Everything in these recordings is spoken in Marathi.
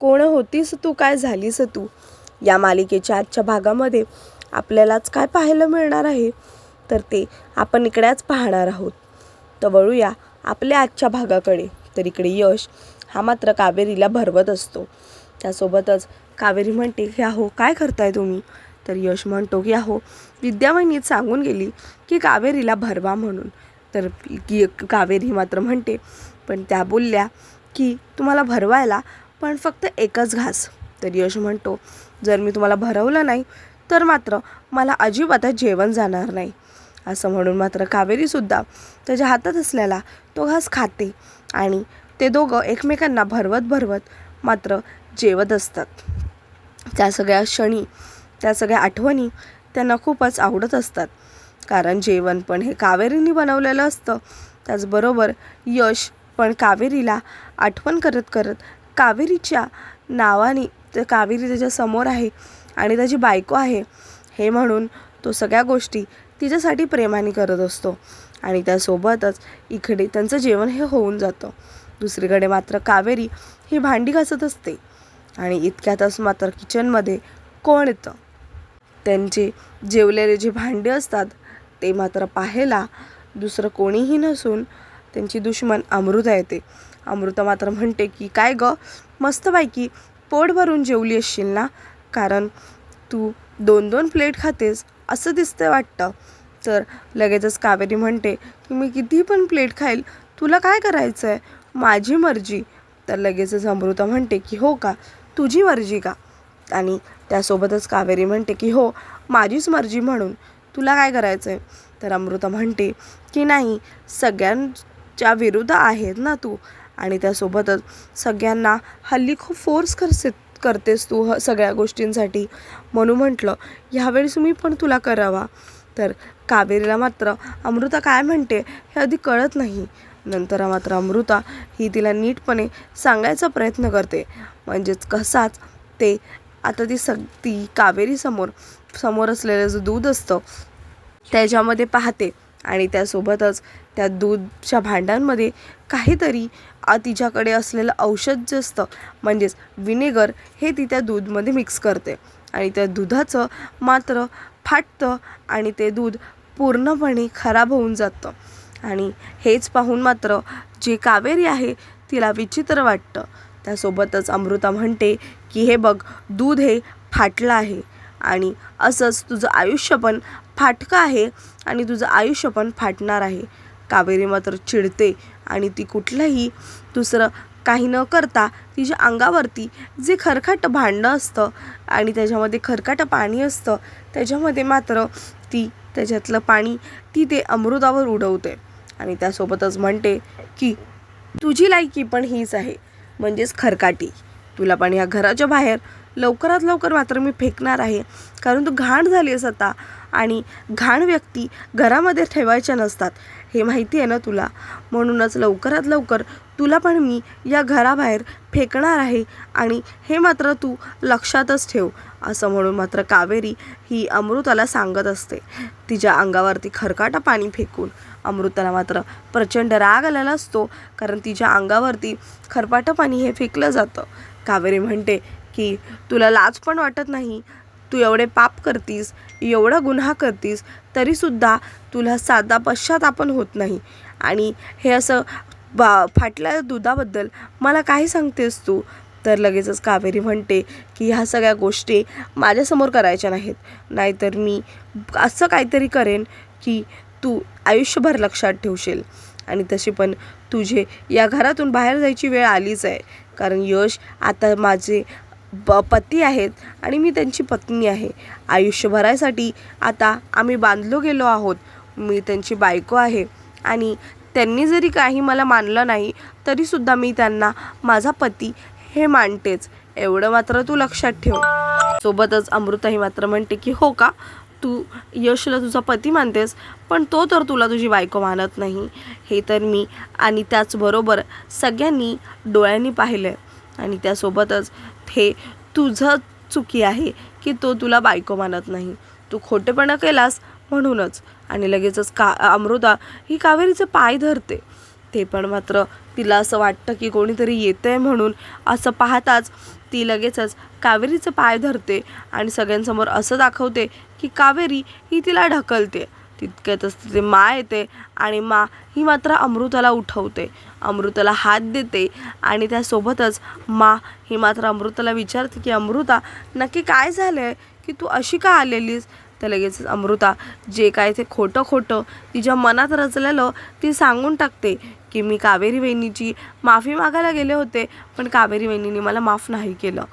कोण होतीस तू? काय झालीस तू? या मालिकेच्या आजच्या भागामध्ये आपल्यालाच काय पाहायला मिळणार आहे? तर ते आपण इकड्याच पाहणार आहोत. तर वळूया आपल्या आजच्या भागाकडे. तर इकडे यश हा मात्र कावेरीला भरवत असतो. त्यासोबतच कावेरी म्हणते की अहो काय करताय तुम्ही? तर यश म्हणतो की अहो विद्यावाहिनीत सांगून गेली की कावेरीला भरवा म्हणून. तर की कावेरी मात्र म्हणते पण त्या बोलल्या की तुम्हाला भरवायला पण फक्त एकच घास. तर यश म्हणतो जर मी तुम्हाला भरवलं नाही तर मात्र मला अजिबातच जेवण जाणार नाही. असं म्हणून मात्र कावेरीसुद्धा त्याच्या हातात असलेला तो घास खाते आणि ते दोघं एकमेकांना भरवत भरवत मात्र जेवत असतात. त्या सगळ्या क्षणी त्या सगळ्या आठवणी त्यांना खूपच आवडत असतात. कारण जेवण पण हे कावेरीने बनवलेलं असतं. त्याचबरोबर यश पण कावेरीला आठवण करत करत कावेरीच्या नावाने तर कावेरी त्याच्यासमोर आहे आणि त्याची बायको आहे हे म्हणून तो सगळ्या गोष्टी तिच्यासाठी प्रेमाने करत असतो. आणि त्यासोबतच इकडे त्यांचं जेवण हे होऊन जातं. दुसरीकडे मात्र कावेरी ही भांडी घासत असते. आणि इतक्यातच मात्र किचनमध्ये कोण येतं? त्यांचे जेवलेले जे भांडे असतात ते मात्र पाहायला दुसरं कोणीही नसून त्यांची दुश्मन अमृता येते. अमृता मात्र म्हणते की काय ग? मस्तपैकी पोट भरून जेवली असशील ना? कारण तू दोन दोन प्लेट खातेस असं दिसतंय वाटतं. तर लगेचच कावेरी म्हणते की मी किती पण प्लेट खाईल तुला काय करायचं आहे माझी मर्जी. तर लगेचच अमृता म्हणते की हो का? तुझी मर्जी का? आणि त्यासोबतच कावेरी म्हणते की हो माझीच मर्जी म्हणून. तुला काय करायचं आहे तर अमृता म्हणते की नाही सगळ्यांच्या विरुद्ध आहेत ना तू. आणि त्यासोबतच सगळ्यांना हल्ली खूप फोर्स करसे करतेस तू ह सगळ्या गोष्टींसाठी. म्हणून म्हटलं ह्यावेळेस मी पण तुला करावा. तर कावेरीला मात्र अमृता काय म्हणते हे आधी कळत नाही. नंतर मात्र अमृता ही तिला नीटपणे सांगायचा प्रयत्न करते. म्हणजेच कसाच ते आता ती सग ती कावेरीसमोर समोर असलेलं जे दूध असतं त्याच्यामध्ये पाहते. आणि त्यासोबतच त्या दूधच्या भांड्यांमध्ये काहीतरी तिच्याकडे असलेलं औषध जे असतं म्हणजेच विनेगर हे ती त्या दूधमध्ये मिक्स करते. आणि त्या दुधाचं मात्र फाटतं आणि ते दूध पूर्णपणे खराब होऊन जातं. आणि हेच पाहून मात्र जी कावेरी आहे तिला विचित्र वाटतं. त्यासोबतच अमृता म्हणते की हे बघ दूध हे फाटलं आहे आणि असंच तुझं आयुष्य पण फाटकं आहे आणि तुझं आयुष्य पण फाटणार आहे. कावेरी मात्र चिडते आणि ती कुठलंही दुसरं काही न करता तिच्या अंगावरती जे खरखाटं भांडं असतं आणि त्याच्यामध्ये खरखाटं पाणी असतं त्याच्यामध्ये मात्र ती त्याच्यातलं पाणी ती ते अमृतावर उडवते. आणि त्यासोबतच म्हणते की तुझी लायकी पण हीच आहे म्हणजेच खरकाटी. तुला पण या घराच्या बाहेर लवकरात लवकर मात्र मी फेकणार आहे कारण तू घाण झाली आहेस आता. आणि घाण व्यक्ती घरामध्ये ठेवायच्या नसतात. हे माहिती आहे ना तुला? म्हणूनच लवकरात लवकर तुला पण मी या घराबाहेर फेकणार आहे आणि हे मात्र तू लक्षातच ठेव असं म्हणून मात्र कावेरी ही अमृताला सांगत असते. तिच्या अंगावरती खरकाटा पाणी फेकून अमृताला मात्र प्रचंड राग आलेला असतो कारण तिच्या अंगावरती खरपाटं पाणी हे फेकलं जातं. कावेरी म्हणते की तुला लाज पण वाटत नाही? तू एवढे पाप करतीस एवढा गुन्हा करतीस तरीसुद्धा तुला साधा पश्चातापण होत नाही. आणि हे असं बा फाटल्या दुधाबद्दल मला काही सांगतेस तू? तर लगेचच कावेरी म्हणते की ह्या सगळ्या गोष्टी माझ्यासमोर करायच्या नाहीत. नाहीतर मी असं काहीतरी करेन की तू आयुष्यभर लक्षात ठेवशील. आणि तशी पण तुझे या घरातून बाहेर जायची वेळ आलीच आहे. कारण यश आता माझे ब पती आहेत आणि मी त्यांची पत्नी आहे. आयुष्यभरासाठी आता आम्ही बांधलो गेलो आहोत. मी त्यांची बायको आहे आणि त्यांनी जरी काही मला मानलं नाही तरीसुद्धा मी त्यांना माझा पती हे मानतेच. एवढं मात्र तू लक्षात ठेव. सोबतच अमृताही मात्र म्हणते की हो का? तू यशला तुझा पती मानतेस पण तो तर तुला तुझी बायको मानत नाही. हे तर मी आणि त्याचबरोबर सगळ्यांनी डोळ्यांनी पाहिलं आहे आणि त्यासोबतच हे तुझं चुकी आहे की तो तुला बायको मानत नाही. तू खोटेपणा केलास म्हणूनच. आणि लगेचच का अमृता ही कावेरीचे पाय धरते. ते पण मात्र तिला असं वाटतं की कोणीतरी येतं आहे म्हणून. असं पाहताच ती लगेचच कावेरीचं पाय धरते आणि सगळ्यांसमोर असं दाखवते की कावेरी ही तिला ढकलते. तितक्यातच तिथे मा येते आणि मा ही मात्र अमृताला उठवते. अमृताला हात देते आणि त्यासोबतच मा ही मात्र अमृताला विचारते की अमृता नक्की काय झालं आहे की तू अशी का आलेलीस? तर लगेच अमृता जे काय ते खोटं खोटं तिच्या मनात रचलेलं ती सांगून टाकते की मी कावेरी वहिनीची माफी मागायला गेले होते पण कावेरी वहिनीने मला माफ नाही केलं.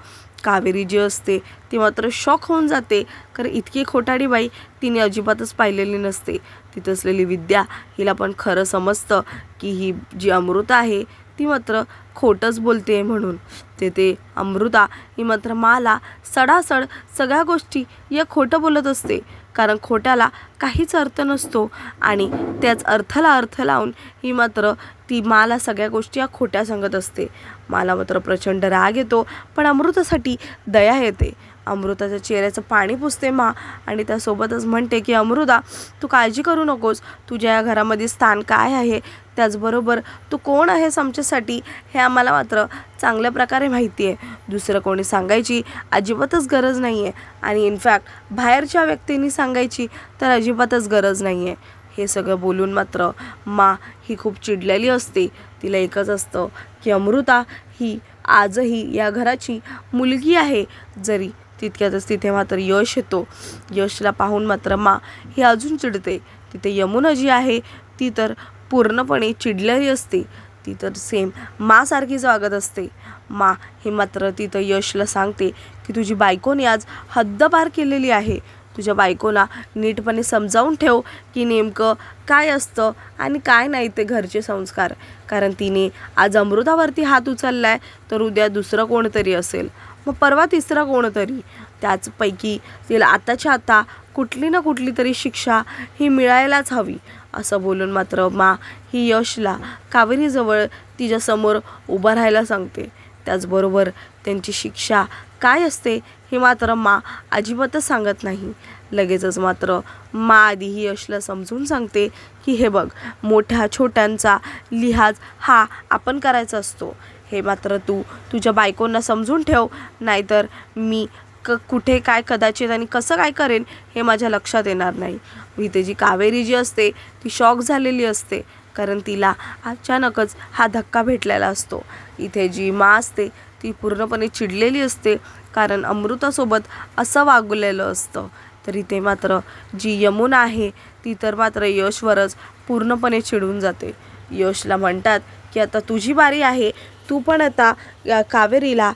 कावेरी जी असते ती मात्र शॉक होऊन जाते. कारण इतकी खोटाडी बाई तिने अजिबातच पाहिलेली नसते. तिथं असलेली विद्या हिला पण खरं समजतं की ही जी अमृता आहे ती मात्र खोटंच बोलते म्हणून. तेथे अमृता ही मात्र माला सडासड सगळ्या गोष्टी या खोटं बोलत असते. कारण खोट्याला काहीच अर्थ नसतो. आणि त्याच अर्थाला अर्थ लावून ही मात्र ती माला सगळ्या गोष्टी या खोट्या सांगत असते. मला मात्र प्रचंड राग येतो पण अमृतासाठी दया येते. अमृताच्या चेहऱ्याचं पाणी पुसते मा आणि त्यासोबतच म्हणते की अमृता तू काळजी करू नकोस. तुझ्या या घरामध्ये स्थान काय आहे? त्याचबरोबर तू कोण आहेस आमच्यासाठी? हे आम्हाला मात्र चांगल्या प्रकारे माहिती आहे. दुसरं कोणी सांगायची अजिबातच गरज नाही आहे आणि इनफॅक्ट बाहेरच्या व्यक्तींनी सांगायची तर अजिबातच गरज नाही आहे हे सगळं बोलून मात्र मा ही खूप चिडलेली असते. तिला एकच असतं की अमृता ही आजही या घराची मुलगी आहे. जरी तितक्यातच तिथे मात्र यश येतो. यशला पाहून मात्र मा ही अजून चिडते. तिथे यमुना जी आहे ती तर पूर्णपणे चिडलेली असते. ती तर सेम मासारखीच वागत असते. मा हे मात्र तिथं यशला सांगते की तुझी बायकोने आज हद्दपार केलेली आहे. तुझ्या बायकोला नीटपणे समजावून ठेव की नेमकं काय असतं आणि काय नाही ते घरचे संस्कार. कारण तिने आज अमृतावरती हात उचलला आहे तर उद्या दुसरं कोणतरी असेल. मग परवा तिसरा कोणतरी. त्याचपैकी तिला आताच्या आता कुठली ना कुठली तरी शिक्षा ही मिळायलाच हवी. असं बोलून मात्र मा ही यशला कावेरीजवळ तिच्यासमोर उभं राहायला सांगते. त्याचबरोबर त्यांची शिक्षा काय असते हे मात्र मा अजिबातच सांगत नाही. लगेचच मात्र मा आधी ही यशला समजून सांगते की हे बघ मोठ्या छोट्यांचा लिहाज हा आपण करायचा असतो. हे मात्र तू तुझ्या बायकोंना समजून ठेव. नाहीतर मी क कुठे काय कदाचित आणि कसं काय करेन हे माझ्या लक्षात येणार नाही. इथे जी कावेरी जी असते ती शॉक झालेली असते. कारण तिला अचानकच हा धक्का भेटलेला असतो. इथे जी मा असते ती पूर्णपणे चिडलेली असते कारण अमृतासोबत असं वागलेलं असतं. तर इथे मात्र जी यमुना आहे ती तर मात्र यशवरच पूर्णपणे चिडून जाते. यशला म्हणतात की आता तुझी बारी आहे. तू पण आता या कावेरीला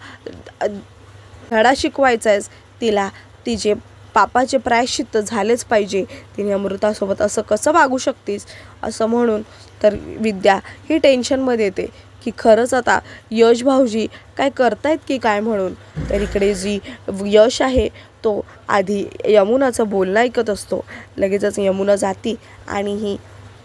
धडा शिकवायचा आहेस तिला तिचे पापाचे प्रायश्चित्त झालेच पाहिजे. तिने अमृतासोबत असं कसं वागू शकतेस? असं म्हणून तर विद्या ही टेन्शनमध्ये येते. की खरंच आता यश भाऊजी काय करतायत की काय म्हणून? तर इकडे जी यश आहे तो आधी यमुनाचं बोलणं ऐकत असतो. लगेचच यमुना जाती आणि ही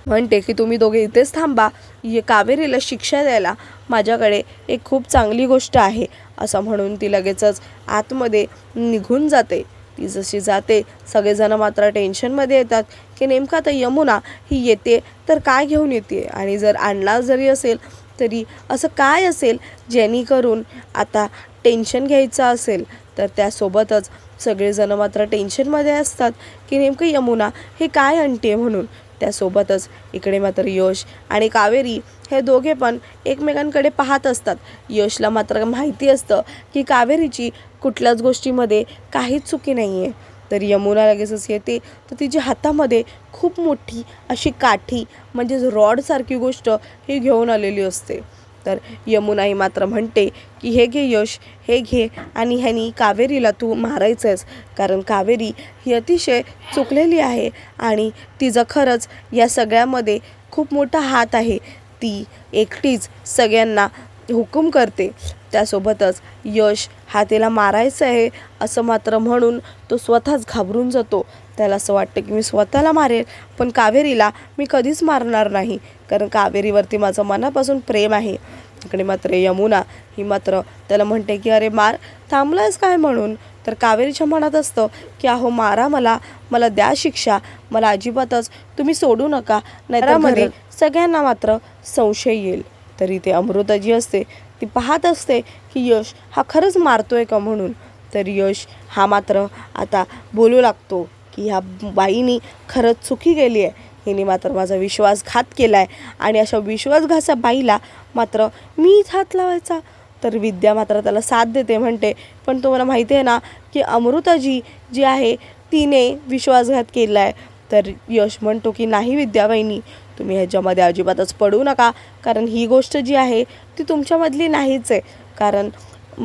म्हणते की तुम्ही दोघे इथेच थांबा. ये कावेरीला शिक्षा द्यायला. माझ्याकडे एक खूप चांगली गोष्ट आहे. असं म्हणून ती लगेचच आतमध्ये निघून जाते. ती जशी जाते सगळेजण मात्र टेन्शनमध्ये येतात की नेमका आता यमुना ही येते तर काय घेऊन येते? आणि जर आणला जरी असेल तरी असं काय असेल जेणेकरून आता टेन्शन घ्यायचं असेल तर त्यासोबतच सगळेजण मात्र टेन्शनमध्ये असतात की नेमकं यमुना हे काय आणते म्हणून. त्यासोबतच इकडे मात्र यश आणि कावेरी हे दोघे पण एकमेकांकडे पाहत असतात. यशला मात्र माहिती असतं की कावेरीची कुठल्याच गोष्टीमध्ये काहीच चुकी नाही आहे तर यमुना लगेचच येते. तर तिच्या हातामध्ये खूप मोठी अशी काठी म्हणजेच रॉडसारखी गोष्ट ही घेऊन आलेली असते. तर यमुना ही मात्र म्हणते की हे घे यश हे घे आणि ह्यानी कावेरीला तू मारायचंच कारण कावेरी ही अतिशय चुकलेली आहे आणि तिचं खरंच या सगळ्यामध्ये खूप मोठा हात आहे. ती एकटीच सगळ्यांना हुकूम करते. त्यासोबतच यश हा तिला मारायचं आहे असं मात्र म्हणून तो स्वतःच घाबरून जातो. त्याला असं वाटतं की मी स्वतःला मारेल पण कावेरीला मी कधीच मारणार नाही कारण कावेरीवरती माझं मनापासून प्रेम आहे. इकडे मात्र यमुना ही मात्र त्याला म्हणते की अरे मार थांबलायस काय म्हणून? तर कावेरीच्या मनात असतं की अहो मारा मला मला द्या शिक्षा मला अजिबातच तुम्ही सोडू नका नाहीतरमध्ये सगळ्यांना मात्र संशय येईल. तरी ते अमृता जी असते ती पाहत असते की यश हा खरंच मारतोय का म्हणून? तर यश हा मात्र आता बोलू लागतो की ह्या बाईनी खरंच चुकी केली आहे. हिने मात्र माझा विश्वासघात केला आहे आणि अशा विश्वासघाता बाईला मात्र मीच हात लावायचा. तर विद्या मात्र त्याला साथ देते म्हणते. पण तुम्हाला माहिती आहे ना की अमृताजी जी आहे तिने विश्वासघात केला आहे तर यश म्हणतो की नाही विद्याबाईनी तुम्ही ह्याच्यामध्ये अजिबातच पडू नका. कारण ही गोष्ट जी आहे ती तुमच्यामधली नाहीच आहे. कारण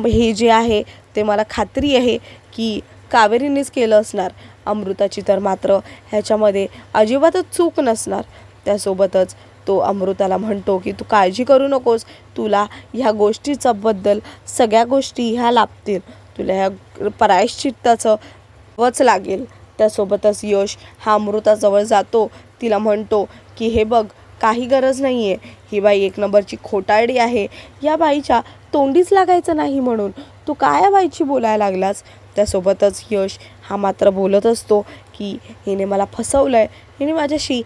हे जे आहे ते मला खात्री आहे की कावेरीनेच केलं असणार. अमृताची तर मात्र ह्याच्यामध्ये अजिबातच चूक नसणार. त्यासोबतच तो अमृताला म्हणतो की तू काळजी करू नकोस. तुला ह्या गोष्टीचा बद्दल सगळ्या गोष्टी ह्या लाभतील. तुला ह्या प्रायश्चित्ताचं वच लागेल. त्यासोबतच यश हा अमृताजवळ जातो. तिला म्हणतो की हे बघ काही गरज नाही आहे ही बाई एक नंबरची खोटारडी आहे. या बाईच्या तोंडीच लागायचं नाही म्हणून. तू काय या बाईची बोलायला लागलास? त्यासोबतच यश हा मात्र बोलत असतो की हिने मला फसवलं आहे हिने माझ्याशी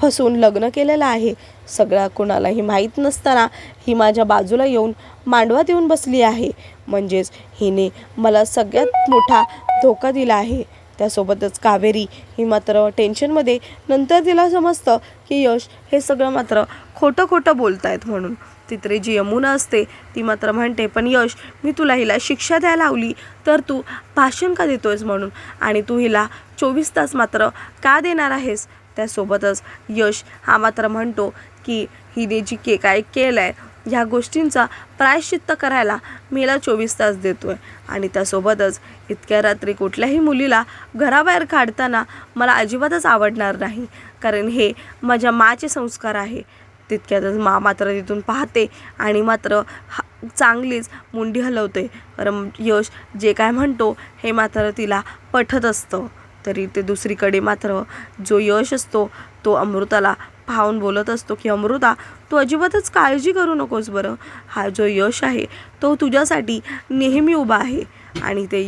फसून लग्न केलेलं आहे. सगळ्या कुणालाही माहीत नसताना ही माझ्या बाजूला येऊन मांडवात येऊन बसली आहे. म्हणजेच हिने मला सगळ्यात मोठा धोका दिला आहे. त्यासोबतच कावेरी ही मात्र टेन्शनमध्ये नंतर तिला समजतं की यश हे सगळं मात्र खोटं खोटं बोलतायत म्हणून. तिथे जी यमुना असते ती मात्र म्हणते पण यश मी तुला हिला शिक्षा द्यायला लावली तर तू भाषण का देतोयस म्हणून? आणि तू हिला चोवीस तास मात्र का देणार आहेस? त्यासोबतच यश हा मात्र म्हणतो की हिने जी के काय केलं आहे ह्या गोष्टींचा प्रायश्चित्त करायला मी चोवीस तास देतो आहे आणि त्यासोबतच इतक्या रात्री कुठल्याही मुलीला घराबाहेर काढताना मला अजिबातच आवडणार नाही. कारण हे माझ्या माचे संस्कार आहे. तितक्यातच मा मात्र तिथून पाहते आणि मात्र हा चांगलीच मुंडी हलवते. कारण यश जे काय म्हणतो हे मात्र तिला पठत असतं. तरी ते दुसरीकडे मात्र जो यश असतो तो अमृताला पाहून बोलत असतो की अमृता तू अजिबातच काळजी करू नकोस बरं. हा जो यश आहे तो तुझ्यासाठी नेहमी उभा आहे. आणि ते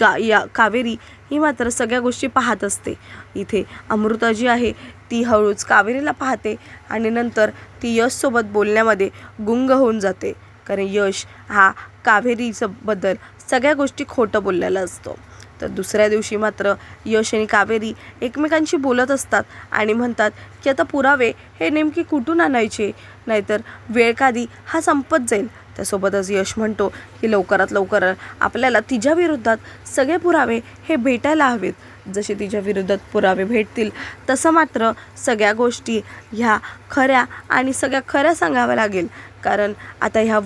गा या कावेरी ही मात्र सगळ्या गोष्टी पाहत असते. इथे अमृता जी आहे ती हळूच कावेरीला पाहते आणि नंतर ती यशसोबत बोलण्यामध्ये गुंग होऊन जाते. कारण यश हा कावेरीचं बद्दल सगळ्या गोष्टी खोटं बोललेला असतो. तर दुसऱ्या दिवशी मात्र यश आणि कावेरी एकमेकांशी बोलत असतात आणि म्हणतात की आता पुरावे हे नेमके कुठून आणायचे? नाहीतर वेळ काधी हा संपत जाईल. त्यासोबतच यश म्हणतो की लवकरात लवकर आपल्याला तिच्या विरोधात सगळे पुरावे हे भेटायला हवेत. जसे तिच्या विरोधात पुरावे भेटतील तसं मात्र सगळ्या गोष्टी ह्या खऱ्या आणि सगळ्या खऱ्या सांगाव्या लागेल. कारण आता ह्या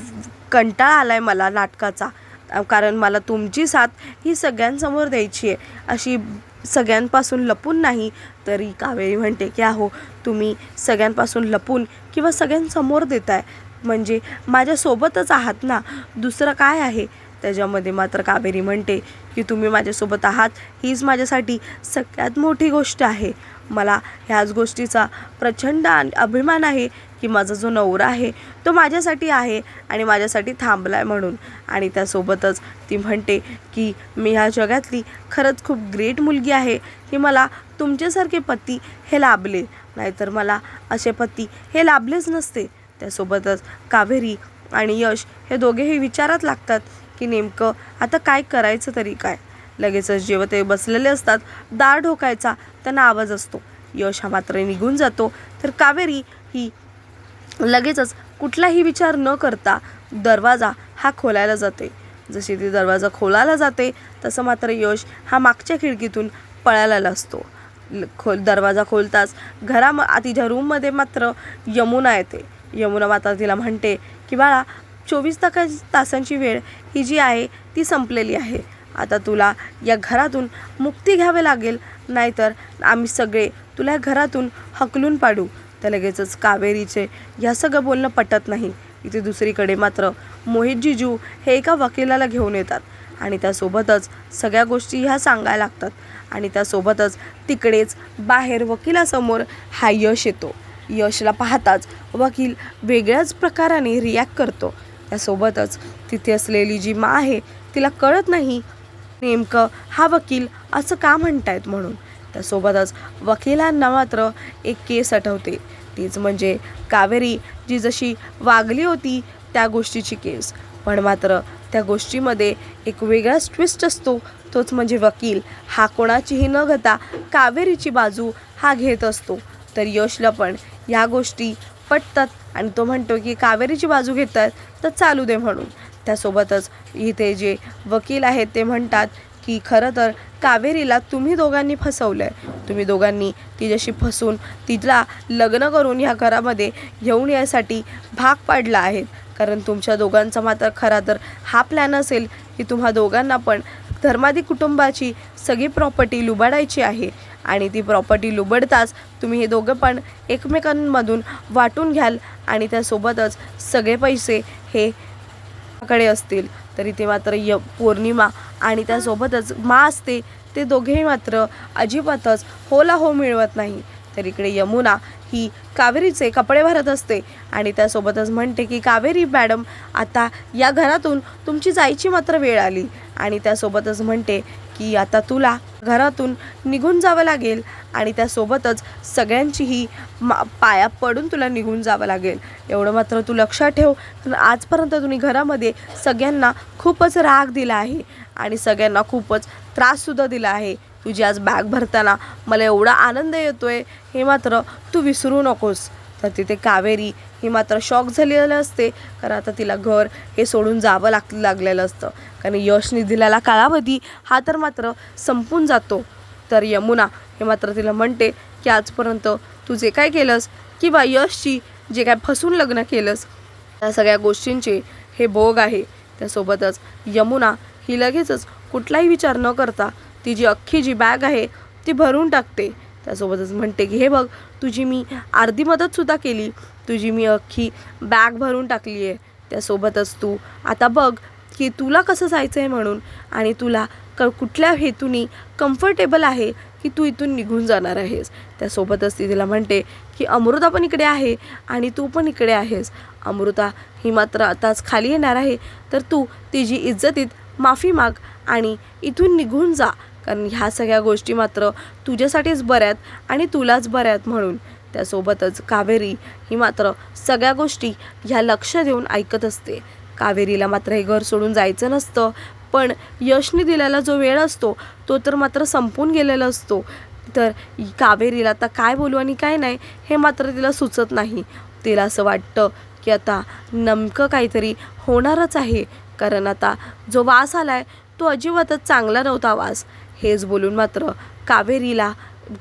कंटाळा आला आहे मला नाटकाचा. कारण मला तुमची साथ ही सगळ्यांसमोर द्यायची आहे. अशी सगळ्यांपासून लपून नाही तरी कावेरी म्हणते की अहो तुम्ही सगळ्यांपासून लपून किंवा सगळ्यांसमोर देताय. म्हणजे माझ्यासोबतच आहात ना. दुसरं काय आहे? त्याच्यामध्ये मात्र कावेरी म्हणते की तुम्ही माझ्यासोबत आहात. हीच माझ्यासाठी सगळ्यात मोठी गोष्ट आहे. मला ह्याच गोष्टीचा प्रचंड अभिमान आहे की माझा जो नवरा आहे तो माझ्यासाठी आहे आणि माझ्यासाठी थांबला आहे म्हणून. आणि त्यासोबतच ती म्हणते की मी ह्या जगातली खरंच खूप ग्रेट मुलगी आहे की मला तुमच्यासारखे पती हे लाभले. नाहीतर मला असे पती हे लाभलेच नसते. त्यासोबतच कावेरी आणि यश हे दोघेही विचारात लागतात की नेमकं आता काय करायचं तरी काय. लगेचच जेव्हा ते बसलेले असतात दार ढोकायचा त्यांना आवाज असतो. यश हा मात्र निघून जातो. तर कावेरी ही लगेचच कुठलाही विचार न करता दरवाजा हा खोलायला जाते. जशी ती दरवाजा खोलायला जाते तसं मात्र यश हा मागच्या खिडकीतून पळायला असतो ल- खोल दरवाजा खोलताच घरा तिच्या रूममध्ये मात्र यमुना येते. यमुना मात्र तिला म्हणते की बाळा चोवीस ताका तासांची वेळ ही जी आहे ती संपलेली आहे. आता तुला या घरातून मुक्ती घ्यावी लागेल नाहीतर आम्ही सगळे तुला या घरातून हकलून पाडू. तर लगेचच कावेरीचे ह्या सगळं बोलणं पटत नाही. इथे दुसरीकडे मात्र मोहित जिजू हे एका वकिलाला घेऊन येतात आणि त्यासोबतच सगळ्या गोष्टी ह्या सांगायला लागतात आणि त्यासोबतच तिकडेच बाहेर वकिलासमोर हा यश येतो. यशला पाहताच वकील वेगळ्याच प्रकाराने रिॲक्ट करतो. त्यासोबतच तिथे असलेली जी मा आहे तिला कळत नाही नेमकं हा वकील असं का म्हणतायत म्हणून. त्यासोबतच वकिलांना मात्र एक केस आठवते. तीच म्हणजे कावेरी जी जशी वागली होती त्या गोष्टीची केस. पण मात्र त्या गोष्टीमध्ये एक वेगळाच ट्विस्ट असतो. तोच म्हणजे वकील हा कोणाचीही न घेता कावेरीची बाजू हा घेत असतो. तर यशला पण या गोष्टी पटतात आणि तो म्हणतो की कावेरीची बाजू घेतात तर चालू दे म्हणून. त्यासोबतच इथे जे वकील आहेत ते म्हणतात की खरं तर कावेरीला तुम्ही दोघांनी फसवलं आहे तुम्ही दोघांनी तिच्याशी फसून तिला लग्न करून ह्या घरामध्ये घेऊन यायसाठी भाग पाडला आहे. कारण तुमच्या दोघांचा मात्र खरा तर हा प्लॅन असेल की तुम्हा दोघांना पण धर्मादी कुटुंबाची सगळी प्रॉपर्टी लुबाडायची आहे. आणि ती प्रॉपर्टी लुबडताच तुम्ही हे दोघं पण एकमेकांमधून वाटून घ्याल आणि त्यासोबतच सगळे पैसे हे कडे असतील. तरी ते मात्र य पौर्णिमा आणि त्यासोबतच मा असते ते दोघेही मात्र अजिबातच होला हो मिळवत नाही. तर इकडे यमुना ही कावेरीचे कपडे भरत असते आणि त्यासोबतच म्हणते की कावेरी मॅडम आता या घरातून तुमची जायची मात्र वेळ आली. आणि त्यासोबतच म्हणते की आता तुला घरातून निघून जावं लागेल आणि त्यासोबतच सगळ्यांचीही मा पाया पडून तुला निघून जावं लागेल. एवढं मात्र तू लक्षात ठेव कारण आजपर्यंत तुम्ही घरामध्ये सगळ्यांना खूपच राग दिला आहे आणि सगळ्यांना खूपच त्राससुद्धा दिला आहे. तुझी आज बॅग भरताना मला एवढा आनंद येतो आहे हे मात्र तू विसरू नकोस. तर तिथे कावेरी ही मात्र शॉक झालेलं असते कारण आता तिला घर हे सोडून जावं लाग लागलेलं असतं. कारण यशने दिलेला कालावधी हा तर मात्र संपून जातो. तर यमुना हे मात्र तिला म्हणते की आजपर्यंत तू जे काय केलंस किंवा यशची जे काय फसून लग्न केलंस त्या सगळ्या गोष्टींचे हे भोग आहे. त्यासोबतच यमुना ही लगेचच कुठलाही विचार न करता ती जी अख्खी जी बॅग आहे ती भरून टाकते. त्यासोबतच म्हणते की हे बघ तुझी मी अर्धी मदतसुद्धा केली. तुझी मी अख्खी बॅग भरून टाकली आहे. त्यासोबतच तू आता बघ की तुला कसं जायचं आहे म्हणून. आणि तुला क कुठल्या हेतूनी कम्फर्टेबल आहे की तू इथून निघून जाणार आहेस. त्यासोबतच ती तिला म्हणते की अमृता पण इकडे आहे आणि तू पण इकडे आहेस. अमृता ही मात्र आताच खाली येणार आहे. तर तू तिची इज्जतीत माफी माग आणि इथून निघून जा. कारण ह्या सगळ्या गोष्टी मात्र तुझ्यासाठीच बऱ्यात आणि तुलाच बऱ्यात म्हणून. त्यासोबतच कावेरी ही मात्र सगळ्या गोष्टी ह्या लक्ष देऊन ऐकत असते. कावेरीला मात्र हे घर सोडून जायचं नसतं पण यशने दिलेला जो वेळ असतो तो तर मात्र संपून गेलेला असतो. तर कावेरीला आता काय बोलू आणि काय नाही हे मात्र तिला सुचत नाही. तिला असं वाटतं की आता नेमकं काहीतरी होणारच आहे. कारण आता जो वास आला आहे तो अजिबातच चांगला नव्हता वास. हेच बोलून मात्र कावेरीला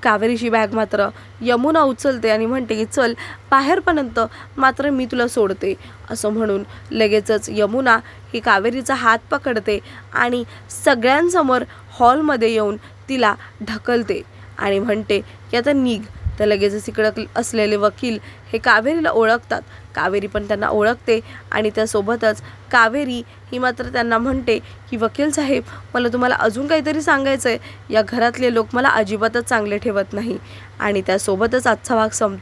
कावेरीची बॅग मात्र यमुना उचलते आणि म्हणते की चल बाहेरपर्यंत मात्र मी तुला सोडते. असं म्हणून लगेचच यमुना ही कावेरीचा हात पकडते आणि सगळ्यांसमोर हॉलमध्ये येऊन तिला ढकलते आणि म्हणते की आता निघ. तर लगेचच इकडं असलेले वकील हे कावेरीला ओळखतात. कावेरी पण त्यांना ओळखते आणि त्यासोबतच कावेरी ही मात्र त्यांना म्हणते की वकील साहेब मला तुम्हाला अजून काहीतरी सांगायचं आहे या घरातले लोक मला अजिबातच चांगले ठेवत नाही. आणि त्यासोबतच आजचा भाग संपतो.